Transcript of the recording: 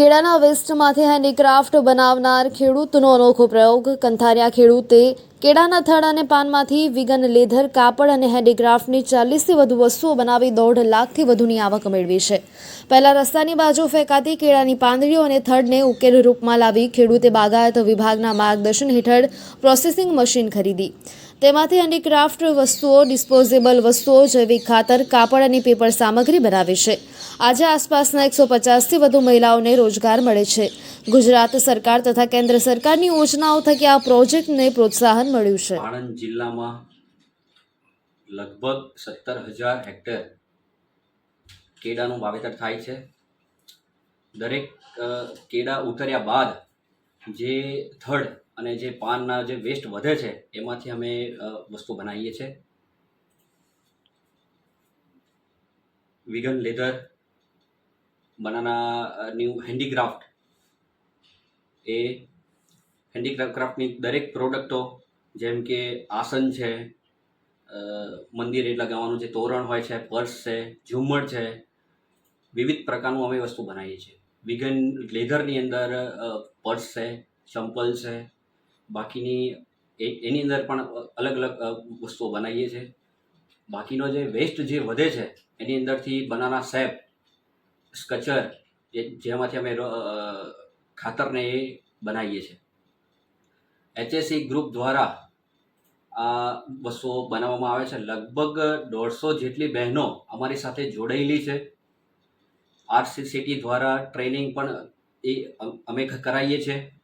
કેળાના વેસ્ટમાંથી handicraft બનાવનાર ખેડૂતનો અનોખો પ્રયોગ. કંથારિયા ખેડૂતે કેળાના થડ અને પાનમાંથી વિગન, લેધર, કાપડ અને હેન્ડીક્રાફ્ટની ચાલીસથી વધુ વસ્તુઓ બનાવી દોઢ લાખથી વધુની આવક મેળવી છે. પહેલા રસ્તાની બાજુ ફેંકાતી કેળાની પાંદડીઓ અને થડને ઉકેલ રૂપમાં લાવી ખેડૂતે બાગાયત વિભાગના માર્ગદર્શન હેઠળ પ્રોસેસિંગ મશીન ખરીદી. તેમાંથી હેન્ડીક્રાફ્ટ વસ્તુઓ, ડિસ્પોઝેબલ વસ્તુઓ, જૈવિક ખાતર, કાપડ અને પેપર સામગ્રી બનાવે છે. આજે આસપાસના એકસો પચાસથી વધુ મહિલાઓને રોજગાર મળે છે. ગુજરાત સરકાર તથા કેન્દ્ર સરકારની યોજનાઓ થકી આ પ્રોજેક્ટને પ્રોત્સાહન મળ્યું છે? આણંદ જિલ્લામાં લગભગ સત્તર હજાર હેક્ટર કેળાનું વાવેતર થાય છે. દરેક કેડા ઉતર્યા બાદ જે થડ અને જે પાનના જે વેસ્ટ વધે છે, એમાંથી અમે વસ્તુ બનાવીએ છીએ vegan leather, banana new handicraft એ હેન્ડીક્રાફ્ટની દરેક પ્રોડક્ટો જેમ કે આસન છે મંદિર લગાવવાનું જે તોરણ હોય છે, પર્સ છે, ઝુમ્મર છે, વિવિધ પ્રકારનું અમે વસ્તુ બનાવીએ છીએ. વિગન લેધરની અંદર પર્સ છે ચંપલ છે, બાકીની એની અંદર પણ અલગ અલગ વસ્તુઓ બનાવીએ છીએ. બાકીનો જે વેસ્ટ જે વધે છે, એની અંદરથી બનાના સેપ સ્કચર જેમાંથી અમે ખાતરને એ બનાવીએ છીએ. એચએસસી ગ્રુપ દ્વારા આ બસો બનાવવામાં આવે છે. લગભગ દોઢસો જેટલી બહેનો અમારી સાથે જોડાયેલી છે. આરસીસીટી દ્વારા ટ્રેનિંગ પણ એ અમે કરાવીએ છીએ.